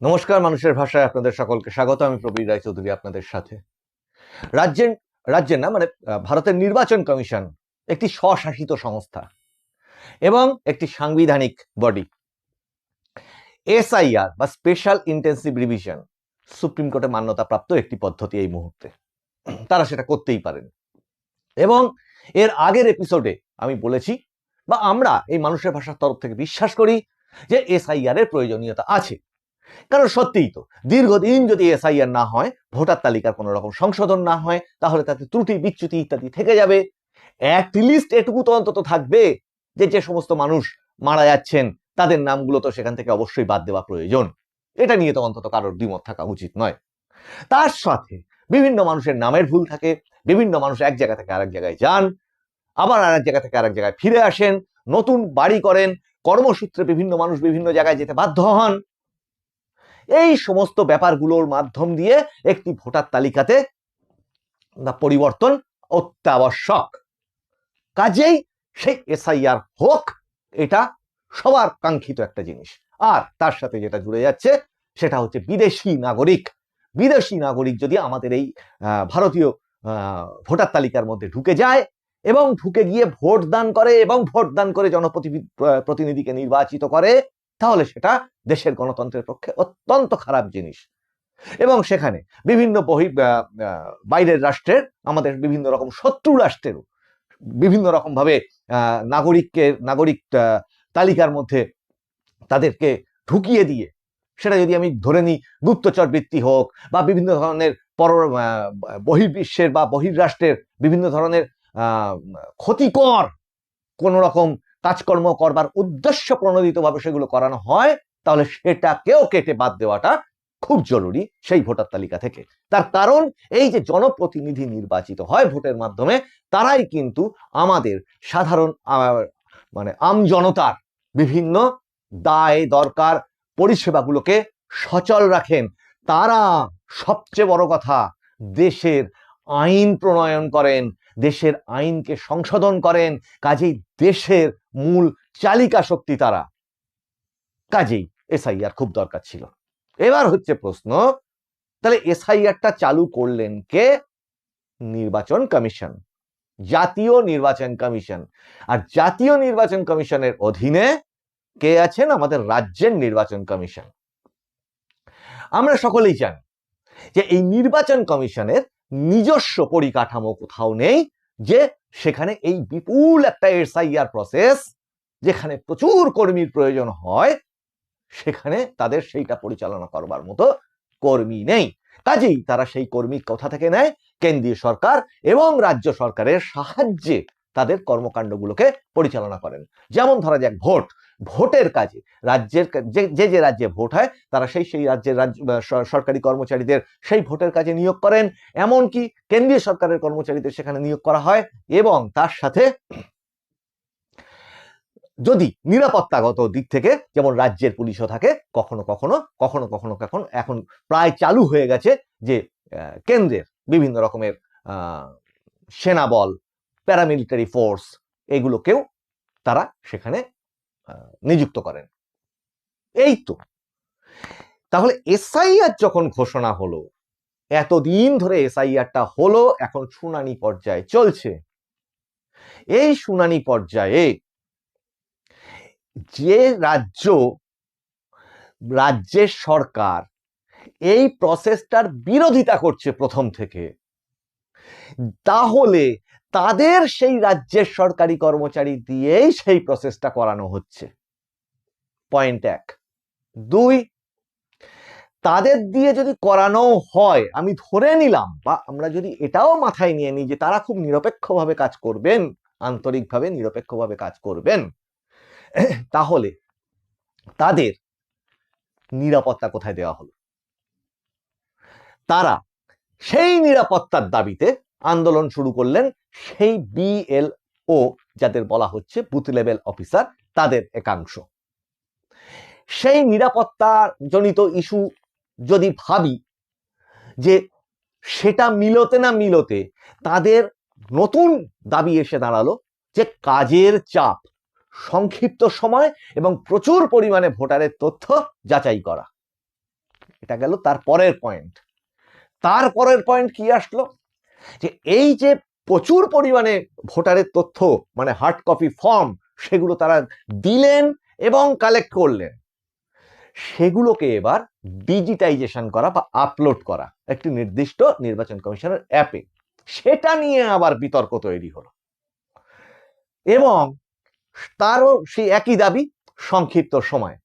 নমস্কার, মানুষের ভাষায় আপনাদের সকলকে স্বাগত। আমি প্রবীর রায় চৌধুরী আপনাদের সাথে। রাজ্যের রাজ্যের না মানে ভারতের নির্বাচন কমিশন একটি স্বশাসিত সংস্থা এবং একটি সাংবিধানিক বডি এসআইআর বা special intensive revision supreme court মান্যতাপ্রাপ্ত একটি পদ্ধতি এই মুহূর্তে। তারা সেটা করতেই পারেন। এবং এর আগের এপিসোডে আমি বলেছি বা আমরা এই মানুষের ভাষার তরফ থেকে বিশ্বাস করি যে এসআইআর এর প্রয়োজনীয়তা আছে। কারণ সত্যিই তো, দীর্ঘদিন যদি এসআইআর না হয়, ভোটার তালিকার কোনো রকম সংশোধন না হয়, তাহলে তাতে ত্রুটি, বিচ্যুতি ইত্যাদি থেকে যাবে। লিস্ট এটুকু তো অন্তত থাকবে যে যে সমস্ত মানুষ মারা যাচ্ছেন, তাদের নামগুলো তো সেখান থেকে অবশ্যই বাদ দেওয়া প্রয়োজন। এটা নিয়ে তো অন্তত কারোর দ্বিমত থাকা উচিত নয়। তার সাথে বিভিন্ন মানুষের নামের ভুল থাকে, বিভিন্ন মানুষ এক জায়গা থেকে আরেক জায়গায় যান, আবার আরেক জায়গা থেকে আরেক জায়গায় ফিরে আসেন, নতুন বাড়ি করেন, কর্মসূত্রে বিভিন্ন মানুষ বিভিন্ন জায়গায় যেতে বাধ্য হন। এই সমস্ত ব্যাপারগুলোর মাধ্যম দিয়ে একটি ভোটার তালিকাতে পরিবর্তন অত্যাবশ্যক। কাজেই সেই এসআইআর হোক, এটা সবার কাঙ্ক্ষিত একটা জিনিস। আর তার সাথে যেটা জুড়ে যাচ্ছে, সেটা হচ্ছে বিদেশি নাগরিক। বিদেশি নাগরিক যদি আমাদের এই ভারতীয় ভোটার তালিকার মধ্যে ঢুকে যায় এবং ঢুকে গিয়ে ভোট দান করে এবং ভোট দান করে জনপ্রতিনিধি প্রতিনিধিকে নির্বাচিত করে তাহলে সেটা দেশের গণতন্ত্রের পক্ষে অত্যন্ত খারাপ জিনিস। এবং সেখানে বিভিন্ন বহি বাইরের রাষ্ট্রের, আমাদের বিভিন্ন রকম শত্রু রাষ্ট্রেরও বিভিন্ন রকম ভাবে নাগরিককে, নাগরিক তালিকার মধ্যে তাদেরকে ঢুকিয়ে দিয়ে, সেটা যদি আমি ধরে নিই গুপ্তচর বৃত্তি হোক বা বিভিন্ন ধরনের পর বহির্বিশ্বের বা বহির্রাষ্ট্রের বিভিন্ন ধরনের ক্ষতিকর কোন রকম কাজকর্ম করবার উদ্দেশ্য প্রণোদিতভাবে সেগুলো করানো হয়, তাহলে সেটাকেও কেটে বাদ দেওয়াটা খুব জরুরি সেই ভোটার তালিকা থেকে। তার কারণ, এই যে জনপ্রতিনিধি নির্বাচিত হয় ভোটের মাধ্যমে, তারাই কিন্তু আমাদের সাধারণ মানে আম জনতার বিভিন্ন দায়, দরকার, পরিষেবাগুলোকে সচল রাখেন। তারা সবচেয়ে বড় কথা, দেশের আইন প্রণয়ন করেন দেশের আইনকে সংশোধন করেন, কাজেই দেশের মূল চালিকা শক্তি তারা। কাজেই এসআইআর খুব দরকার ছিল। এবার হচ্ছে প্রশ্ন, তাহলে এসআইআরটা চালু করলেন কে? নির্বাচন কমিশন, জাতীয় নির্বাচন কমিশন। আর জাতীয় নির্বাচন কমিশনের অধীনে কে আছেন? আমাদের রাজ্যের নির্বাচন কমিশন। আমরা সকলেই জানি যে এই নির্বাচন কমিশনের নিজস্ব পরিকাঠামো কোথাও নেই যে সেখানে এই বিপুল একটা এসআইআর প্রসেস যেখানে প্রচুর কর্মীর প্রয়োজন হয়, সেখানে তাদের সেইটা পরিচালনা করবার মতো কর্মী নেই। কাজেই তারা সেই কর্মী কোথা থেকে নেয়? কেন্দ্রীয় সরকার এবং রাজ্য সরকারের সাহায্যে তাদের কর্মকাণ্ডগুলোকে পরিচালনা করেন। যেমন ধরা যাক, ভোট। ভোটের কাজে। রাজ্যের যে যে রাজ্যে ভোট হয় তারা সেই সেই রাজ্যের রাজ্য সরকারি কর্মচারীদের সেই ভোটের কাজে নিয়োগ করেন। এমনকি কেন্দ্রীয় সরকারের কর্মচারীদের সেখানে নিয়োগ করা হয় এবং তার সাথে যদি নিরাপত্তাগত দিক থেকে যেমন রাজ্যের পুলিশও থাকে কখনো কখনো কখনো কখনো কখনো এখন প্রায় চালু হয়ে গেছে যে কেন্দ্রের বিভিন্ন রকমের আহ, সেনাবল প্যারামিলিটারি ফোর্স এগুলোকেও তারা সেখানে নিযুক্ত করেন। এই তো। তাহলে এসআইআর যখন ঘোষণা হলো, এতদিন ধরে এসআইআরটা হলো, এখন শুনানি পর্যায়ে চলছে। এই শুনানি পর্যায়ে যে রাজ্য, রাজ্যের সরকার এই প্রসেসটার বিরোধিতা করছে প্রথম থেকে, তাহলে তাদের সেই রাজ্যের সরকারি কর্মচারী দিয়েই সেই প্রসেসটা করানো হচ্ছে। পয়েন্ট এক। দুই, তাদের দিয়ে যদি করানো হয়, আমি ধরে নিলাম বা আমরা যদি এটাও মাথায় নিয়ে নিই যে তারা খুব নিরপেক্ষভাবে কাজ করবেন, আন্তরিকভাবে নিরপেক্ষভাবে কাজ করবেন, তাহলে তাদের নিরাপত্তা কোথায় দেওয়া হলো? তারা সেই নিরাপত্তার দাবিতে আন্দোলন শুরু করলেন সেই বিএলও যাদের বলা হচ্ছে বুথ লেভেল অফিসার, তাদের একাংশ। সেই নিরাপত্তা জনিত ইস্যু যদি ভাবি যে সেটা মিলতে না মিলতে তাদের নতুন দাবি এসে দাঁড়াল যে কাজের চাপ, সংক্ষিপ্ত সময় এবং প্রচুর পরিমাণে ভোটারের তথ্য যাচাই করা। এটা গেল তার পরের পয়েন্ট তার পরের পয়েন্ট কি আসলো? যে এই যে প্রচুর পরিমাণে ভোটারের তথ্য মানে হার্ড কপি ফর্ম সেগুলো তারা দিলেন এবং কালেক্ট করলেন। সেগুলোকে এবার ডিজিটাইজেশন করা বা আপলোড করা একটি নির্দিষ্ট নির্বাচন কমিশনের অ্যাপে সেটা নিয়ে আবার বিতর্ক তৈরি হলো। এবং তারও সেই একই দাবি সংক্ষিপ্ত সময়।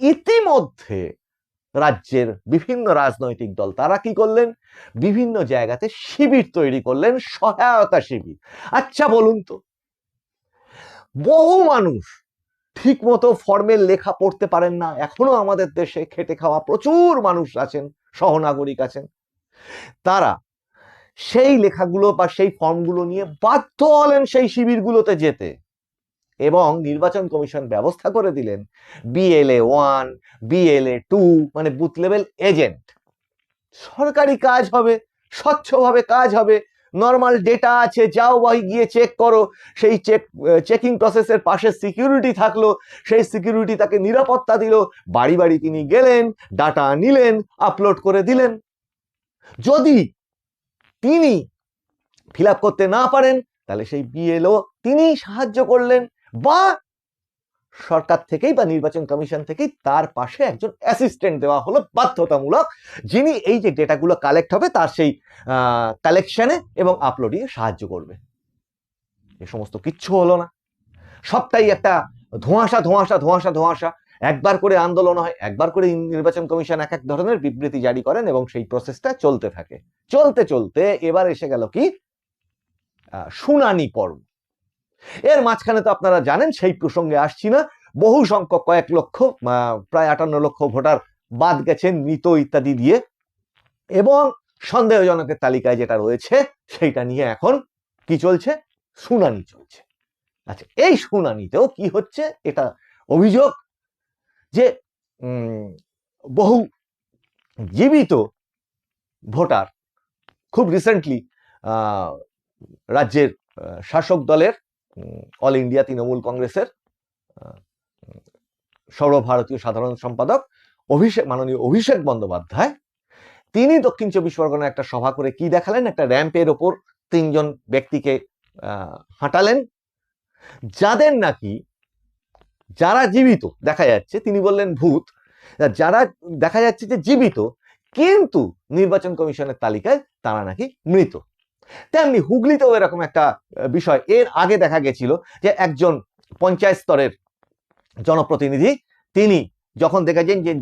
ইতিমধ্যে রাজ্যের বিভিন্ন রাজনৈতিক দল, তারা কি করলেন? বিভিন্ন জায়গাতে শিবির তৈরি করলেন, সহায়তা শিবির। আচ্ছা বলুন তো, বহু মানুষ ঠিক মতো ফর্মের লেখা পড়তে পারেন না। এখনও আমাদের দেশে খেটে খাওয়া প্রচুর মানুষ আছেন, সহনাগরিক আছেন। তারা সেই লেখাগুলো বা সেই ফর্মগুলো নিয়ে বাধ্য হলেন সেই শিবিরগুলোতে যেতে। এবং নির্বাচন কমিশন ব্যবস্থা করে দিলেন। বিএলএ ওয়ান বিএলএ টু মানে বুথ লেভেল এজেন্ট সরকারি কাজ হবে, স্বচ্ছভাবে কাজ হবে নর্মাল ডেটা আছে, যাও বাই গিয়ে চেক করো। সেই চেক চেকিং প্রসেসের পাশে সিকিউরিটি থাকল, সেই সিকিউরিটি তাকে নিরাপত্তা দিল। বাড়ি বাড়ি তিনি গেলেন ডাটা নিলেন আপলোড করে দিলেন। যদি তিনি ফিল করতে না পারেন, তাহলে সেই বিএলও তিনি সাহায্য করলেন। বা সরকার থেকেই বা নির্বাচন কমিশন থেকেই তার পাশে একজন অ্যাসিস্ট্যান্ট দেওয়া হলো বাধ্যতামূলক, যিনি এই যে ডেটাগুলো কালেক্ট হবে তার সেই কালেকশানে এবং আপলোডিং সাহায্য করবে। এ সমস্ত কিচ্ছু হলো না। সবটাই একটা ধোঁয়াশা ধোঁয়াশা ধোঁয়াশা ধোঁয়াশা। একবার করে আন্দোলন হয়, একবার করে নির্বাচন কমিশন এক এক ধরনের বিবৃতি জারি করেন এবং সেই প্রসেসটা চলতে থাকে। চলতে চলতে এবার এসে গেল কি? শুনানি পর্ব। এর মাঝখানে তো আপনারা জানেন সেই প্রসঙ্গে আসছি না। বহু সংখ্যক কয়েক লক্ষ প্রায় আটান্ন লক্ষ ভোটার বাদ গেছেন মৃত ইত্যাদি দিয়ে। এবং সন্দেহজনকের তালিকায় যেটা রয়েছে, সেইটা নিয়ে এখন কি চলছে? শুনানি চলছে। আচ্ছা এই শুনানিতেও কি হচ্ছে? এটা অভিযোগ যে বহু জীবিত ভোটার খুব রিসেন্টলি রাজ্যের শাসক দলের অল ইন্ডিয়া তৃণমূল কংগ্রেসের সর্বভারতীয় সাধারণ সম্পাদক অভিষেক, মাননীয় অভিষেক বন্দ্যোপাধ্যায়। তিনি দক্ষিণ চব্বিশ পরগনায় একটা সভা করে কি দেখালেন? একটা র্যাম্পের ওপর তিনজন ব্যক্তিকে হাঁটালেন। যাদের নাকি, যারা জীবিত, দেখা যাচ্ছে, তিনি বললেন ভূত, যারা দেখা যাচ্ছে যে জীবিত, কিন্তু নির্বাচন কমিশনের তালিকায় তারা নাকি মৃত। তেমনি হুগলিতেও এরকম একটা বিষয়। এর আগে দেখা গেছিল যে একজন পঞ্চায়েত স্তরের জনপ্রতিনিধি, তিনি যখন দেখেছেন যে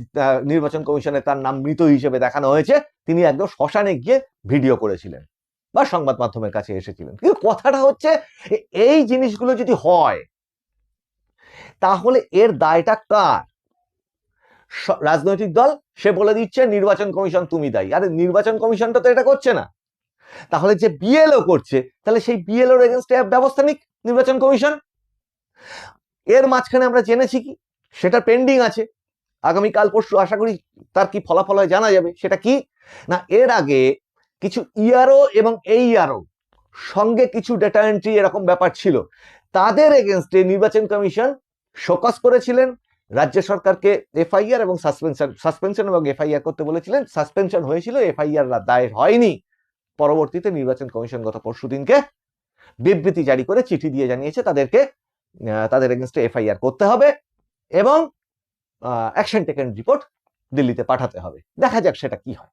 নির্বাচন কমিশনে তার নাম মৃত হিসেবে দেখানো হয়েছে, তিনি একদম শ্মশানে গিয়ে ভিডিও করেছিলেন বা সংবাদ মাধ্যমের কাছে এসেছিলেন। কিন্তু কথাটা হচ্ছে এই জিনিসগুলো যদি হয়, তাহলে এর দায়টা কার? রাজনৈতিক দল, সে বলে দিচ্ছে নির্বাচন কমিশন তুমি দায়ী। আরে নির্বাচন কমিশনটা তো এটা করছে না। তাহলে যে বিএলও করছে, তাহলে সেই বিএলওর এগেনস্টে ব্যবস্থা নিক নির্বাচন কমিশন? এর মাঝখানে আমরা জেনেছি কি? সেটা পেন্ডিং আছে। আগামীকাল পরশু, আশা করি তার কি ফলাফল হয় জানা যাবে। সেটা কি? না, এর আগে কিছু ইয়ারও এবং এই ইয়ারও সঙ্গে কিছু ডেটা এন্ট্রি এরকম ব্যাপার ছিল। তাদের এগেনস্টে নির্বাচন কমিশন শোকস করেছিলেন। রাজ্য সরকারকে এফআইআর এবং সাসপেনশন সাসপেনশন এবং এফআইআর করতে বলেছিলেন। সাসপেনশন হয়েছিল এফআইআর দায়ের হয়নি। পরবর্তীতে নির্বাচন কমিশন গত পরশু দিনকে বিবৃতি জারি করে চিঠি দিয়ে জানিয়েছে তাদেরকে তাদের এগেনস্টে এফআইআর করতে হবে এবং অ্যাকশন টেকেন রিপোর্ট দিল্লিতে পাঠাতে হবে। দেখা যাক সেটা কি হয়।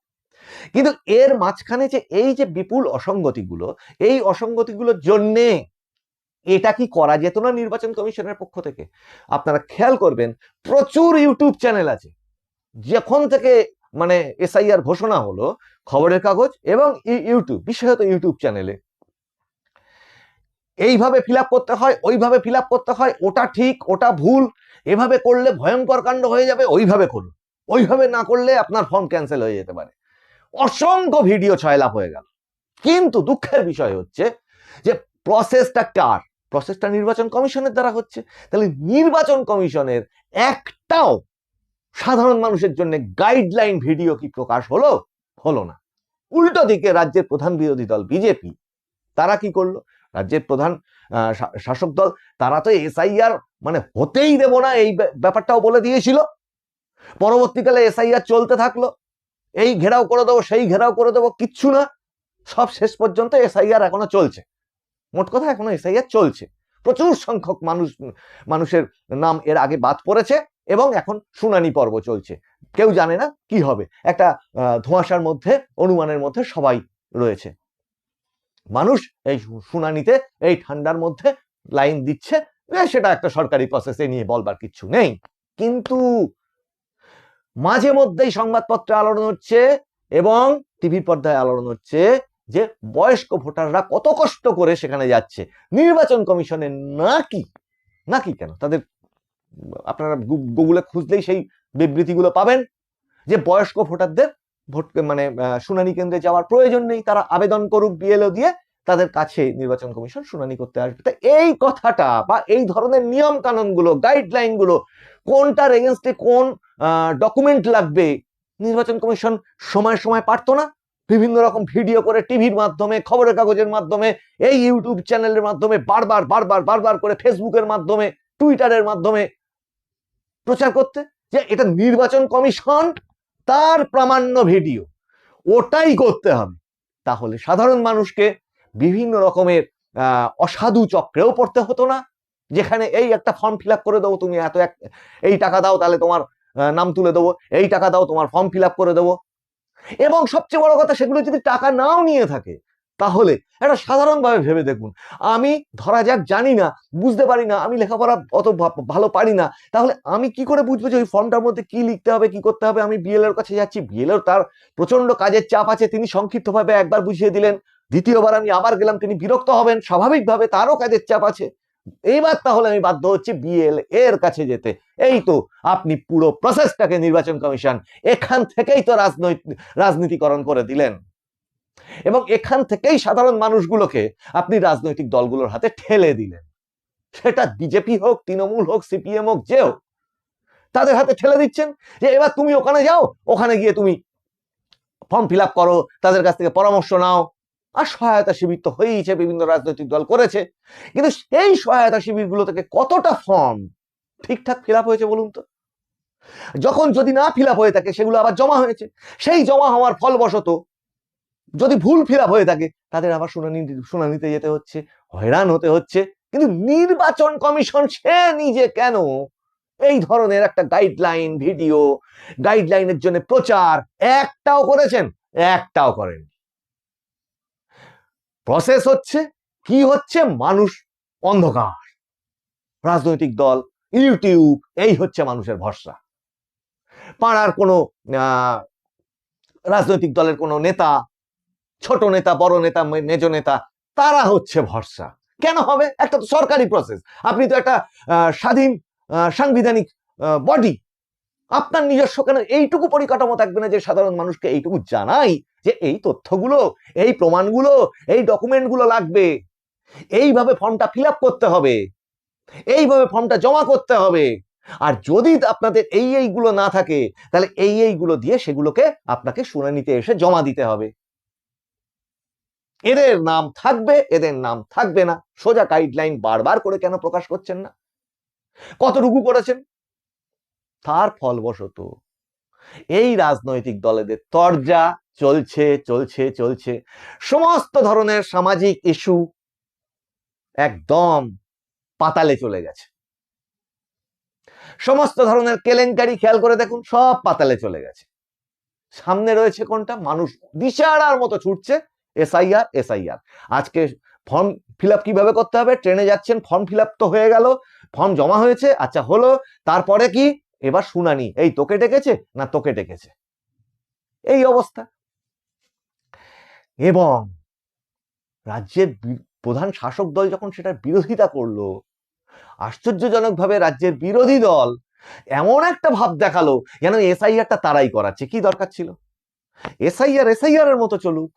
কিন্তু এর মাঝখানে যে এই যে বিপুল অসঙ্গতিগুলো, এই অসঙ্গতিগুলোর জন্যে এটা কি করা যেত না নির্বাচন কমিশনের পক্ষ থেকে? আপনারা খেয়াল করবেন, প্রচুর ইউটিউব চ্যানেল আছে। যখন থেকে মানে এসআইআর ঘোষণা হলো খবরের কাগজ এবং ইউটিউব, বিশেষত ইউটিউব চ্যানেলে। এইভাবে ফিল করতে হয়, ওইভাবে ফিল করতে হয়, ওটা ঠিক, ওটা ভুল, এভাবে করলে ভয়ঙ্কর কাণ্ড হয়ে যাবে, ওইভাবে করুন। ওইভাবে না করলে আপনার ফর্ম ক্যান্সেল হয়ে যেতে পারে। অসংখ্য ভিডিও ছয়লাভ হয়ে গেল। কিন্তু দুঃখের বিষয় হচ্ছে যে প্রসেসটা কার? প্রসেসটা নির্বাচন কমিশনের দ্বারা হচ্ছে। তাহলে নির্বাচন কমিশনের একটাও সাধারণ মানুষের জন্য গাইডলাইন ভিডিও কি প্রকাশ হলো? হলো না। উল্টো দিকে রাজ্যের প্রধান বিরোধী দল বিজেপি তারা কি করল? রাজ্যের প্রধান শাসক দল, তারা তো এসআইআর মানে হতেই দেব না এই ব্যা- ব্যাপারটাও বলে দিয়েছিল। পরবর্তীকালে এসআইআর চলতে থাকল। এই ঘেরাও করে দেবো, সেই ঘেরাও করে দেবো, কিচ্ছু না। সব শেষ পর্যন্ত এসআইআর এখনও চলছে। মোট কথা এখনও এসআইআর চলছে। প্রচুর সংখ্যক মানুষ, মানুষের নাম এর আগে বাদ পড়েছে। এবং এখন শুনানি পর্ব চলছে। কেউ জানে না কি হবে। একটা ধোঁয়াশার মধ্যে, অনুমানের মধ্যে সবাই রয়েছে। মানুষ এই শুনানিতে, এই ঠান্ডার মধ্যে লাইন দিচ্ছে সেটা একটা সরকারি প্রসেসে নিয়ে বলবার কিছু নেই। কিন্তু মাঝে মধ্যেই সংবাদপত্রে আলোড়ন হচ্ছে এবং টিভির পর্দায় আলোড়ন হচ্ছে যে বয়স্ক ভোটাররা কত কষ্ট করে সেখানে যাচ্ছে। নির্বাচন কমিশনের নাকি নাকি কেন? তাদের আপনারা গুগলে খুঁজলেই সেই বিবৃতিগুলো পাবেন যে বয়স্ক ভোটারদের ভোট মানে শুনানি কেন্দ্রে যাওয়ার প্রয়োজন নেই। তারা আবেদন করুক, বিএলও দিয়ে তাদের কাছে নির্বাচন কমিশন শুনানি করতে আসবে। তা এই কথাটা বা এই ধরনের নিয়ম কানুনগুলো গাইডলাইনগুলো কোনটার এগেনস্টে কোন ডকুমেন্ট লাগবে নির্বাচন কমিশন সময় সময় পারতো না। বিভিন্ন রকম ভিডিও করে টিভির মাধ্যমে, খবরের কাগজের মাধ্যমে, এই ইউটিউব চ্যানেলের মাধ্যমে, বারবার বারবার বারবার করে ফেসবুকের মাধ্যমে টুইটারের মাধ্যমে প্রচার করতে যে এটা নির্বাচন কমিশন, তার প্রামাণ্য ভিডিও। ওটাই করতে হবে। তাহলে সাধারণ মানুষকে বিভিন্ন রকমের অসাধু চক্রেও পড়তে হতো না। যেখানে এই একটা ফর্ম ফিল করে দেবো, তুমি এত এক, এই টাকা দাও, তাহলে তোমার নাম তুলে দেবো। এই টাকা দাও, তোমার ফর্ম ফিল করে দেবো। এবং সবচেয়ে বড় কথা, সেগুলো যদি টাকা নাও নিয়ে থাকে, তাহলে একটা সাধারণভাবে ভেবে দেখুন। আমি, ধরা যাক, জানি না, বুঝতে পারি না, আমি লেখাপড়া অত ভালো পারি না, তাহলে আমি কি করে বুঝব যে ওই ফর্মটার মধ্যে কি লিখতে হবে, কি করতে হবে? আমি বিএল এর কাছে যাচ্ছি বিএল এর তার প্রচণ্ড কাজের চাপ আছে, তিনি সংক্ষিপ্তভাবে একবার বুঝিয়ে দিলেন, দ্বিতীয়বার আমি আবার গেলাম, তিনি বিরক্ত হবেন, স্বাভাবিকভাবে তারও কাজের চাপ আছে। এইবার তাহলে আমি বাধ্য হচ্ছি বিএল এর কাছে যেতে। এই তো আপনি পুরো প্রসেসটাকে নির্বাচন কমিশন, এখান থেকেই তো রাজনৈতিক রাজনীতিকরণ করে দিলেন। এবং এখান থেকেই সাধারণ মানুষগুলোকে আপনি রাজনৈতিক দলগুলোর হাতে ঠেলে দিলেন। সেটা বিজেপি হোক, তৃণমূল হোক, সিপিএম হোক, যে হোক, তাদের হাতে ঠেলে দিচ্ছেন যে এবার তুমি ওখানে যাও, ওখানে গিয়ে তুমি ফর্ম ফিল করো, তাদের কাছ থেকে পরামর্শ নাও। আর সহায়তা শিবির তো হয়েইছে, বিভিন্ন রাজনৈতিক দল করেছে। কিন্তু সেই সহায়তা শিবিরগুলো থেকে কতটা ফর্ম ঠিকঠাক ফিল হয়েছে বলুন তো? যখন যদি না ফিল হয়ে থাকে, সেগুলো আবার জমা হয়েছে। সেই জমা হওয়ার ফলবশত যদি ভুল ফিল হয়ে থাকে, তাদের আবার শুনানি শুনানিতে যেতে হচ্ছে, হয়রান হতে হচ্ছে। কিন্তু নির্বাচন কমিশন, সে নিজে কেন? এই ধরনের একটা গাইডলাইন ভিডিও গাইডলাইনের জন্য প্রচার একটাও করেছেন, একটাও করেন প্রসেস হচ্ছে, কি হচ্ছে? মানুষ অন্ধকার। রাজনৈতিক দল ইউটিউব এই হচ্ছে মানুষের ভরসা। পাড়ার কোনো রাজনৈতিক দলের কোনো নেতা ছোট নেতা, বড় নেতা মেজ নেতা, তারা হচ্ছে ভরসা। কেন হবে? একটা তো সরকারি প্রসেস আপনি তো একটা স্বাধীন সাংবিধানিক বডি আপনার নিজস্ব কেন এইটুকু পরিকাঠামো থাকবে না যে সাধারণ মানুষকে এইটুকু জানাই যে এই তথ্যগুলো, এই প্রমাণগুলো, এই ডকুমেন্টগুলো লাগবে। এইভাবে ফর্মটা ফিল করতে হবে। এইভাবে ফর্মটা জমা করতে হবে। আর যদি আপনাদের এই এইগুলো না থাকে, তাহলে এই এইগুলো দিয়ে সেগুলোকে আপনাকে শুনানিতে এসে জমা দিতে হবে। এদের নাম থাকবে, এদের নাম থাকবে না। সোজা গাইডলাইন বারবার করে কেন প্রকাশ করছেন না? কতটুকু করেছেন? তার ফলবশত এই রাজনৈতিক দলেদের তরজা চলছে চলছে চলছে। সমস্ত ধরনের সামাজিক ইস্যু একদম পাতালে চলে গেছে। সমস্ত ধরনের কেলেঙ্কারি খেয়াল করে দেখুন, সব পাতালে চলে গেছে। সামনে রয়েছে কোনটা? মানুষ দিশারার মতো ছুটছে এসআইআর এসআইআর আজকে ফর্ম ফিল আপ কীভাবে করতে হবে? ট্রেনে যাচ্ছেন ফর্ম ফিল আপ তো হয়ে গেল ফর্ম জমা হয়েছে আচ্ছা হলো, তারপরে কি? এবার শুনানি। এই তোকে ডেকেছে না তোকে ডেকেছে? এই অবস্থা। এবং রাজ্যের প্রধান শাসক দল যখন সেটার বিরোধিতা করল, আশ্চর্যজনকভাবে রাজ্যের বিরোধী দল এমন একটা ভাব দেখাল যেন এসআইআরটা তারাই করাচ্ছে। কি দরকার ছিল? এসআইআর এসআইআর এর মতো চলুক।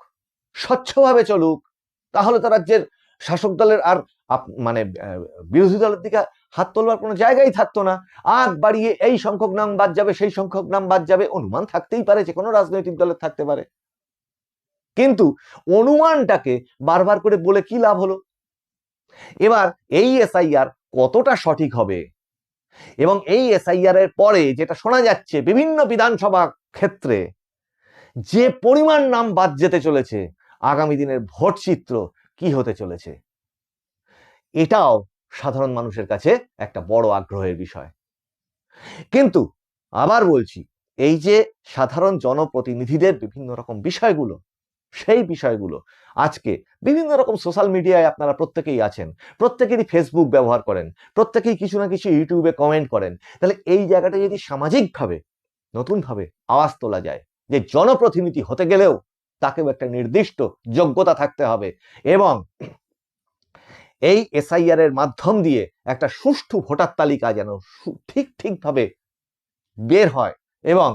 স্বচ্ছভাবে চলুক, তাহলে তো রাজ্যের শাসক দলের আর মানে বিরোধী দলের দিকে হাত তোলবার কোনো জায়গাই থাকতো না। আগ বাড়িয়ে এই সংখ্যক নাম বাদ যাবে, সেই সংখ্যক নাম বাদ যাবে, অনুমান থাকতেই পারে যে কোনো রাজনৈতিক দলের থাকতে পারে। কিন্তু অনুমানটাকে বারবার করে বলে কি লাভ হলো? এবার এই এসআইআর কতটা সঠিক হবে? এবং এই এসআইআর এর পরে যেটা শোনা যাচ্ছে বিভিন্ন বিধানসভা ক্ষেত্রে, যে পরিমাণ নাম বাদ যেতে চলেছে আগামী দিনের ভোট চিত্র কি হতে চলেছে? এটাও সাধারণ মানুষের কাছে একটা বড় আগ্রহের বিষয়। কিন্তু আবার বলছি, এই যে সাধারণ জনপ্রতিনিধিদের বিভিন্ন রকম বিষয়গুলো, সেই বিষয়গুলো আজকে বিভিন্ন রকম সোশ্যাল মিডিয়ায় আপনারা প্রত্যেকেই আছেন, প্রত্যেকেরই ফেসবুক ব্যবহার করেন, প্রত্যেকেই কিছু না কিছু ইউটিউবে কমেন্ট করেন, তাহলে এই জায়গাটা যদি সামাজিকভাবে, নতুনভাবে আওয়াজ তোলা যায় যে জনপ্রতিনিধি হতে গেলেও তাকেও একটা নির্দিষ্ট যোগ্যতা থাকতে হবে। এবং এই এসআইআর এর মাধ্যম দিয়ে একটা সুষ্ঠু ভোটার তালিকা যেন ঠিক ঠিকভাবে বের হয় এবং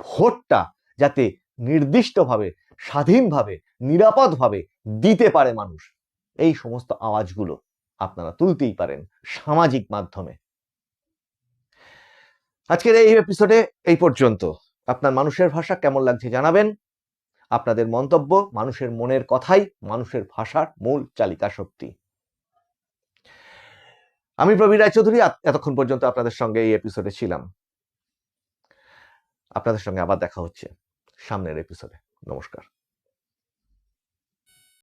ভোটটা যাতে নির্দিষ্টভাবে, স্বাধীনভাবে, নিরাপদভাবে দিতে পারে মানুষ। এই সমস্ত আওয়াজগুলো আপনারা তুলতেই পারেন সামাজিক মাধ্যমে। আজকের এই এপিসোডে এই পর্যন্ত। আপনার মানুষের ভাষা কেমন লাগছে জানাবেন? আপনাদের মন্তব্য, মানুষের মনের কথাই, মানুষের ভাষার মূল চালিকা শক্তি আমি প্রবীর রায়চৌধুরী এতক্ষণ পর্যন্ত আপনাদের সঙ্গে এই এপিসোডে ছিলাম। আপনাদের সঙ্গে আবার দেখা হচ্ছে সামনের এপিসোডে নমস্কার।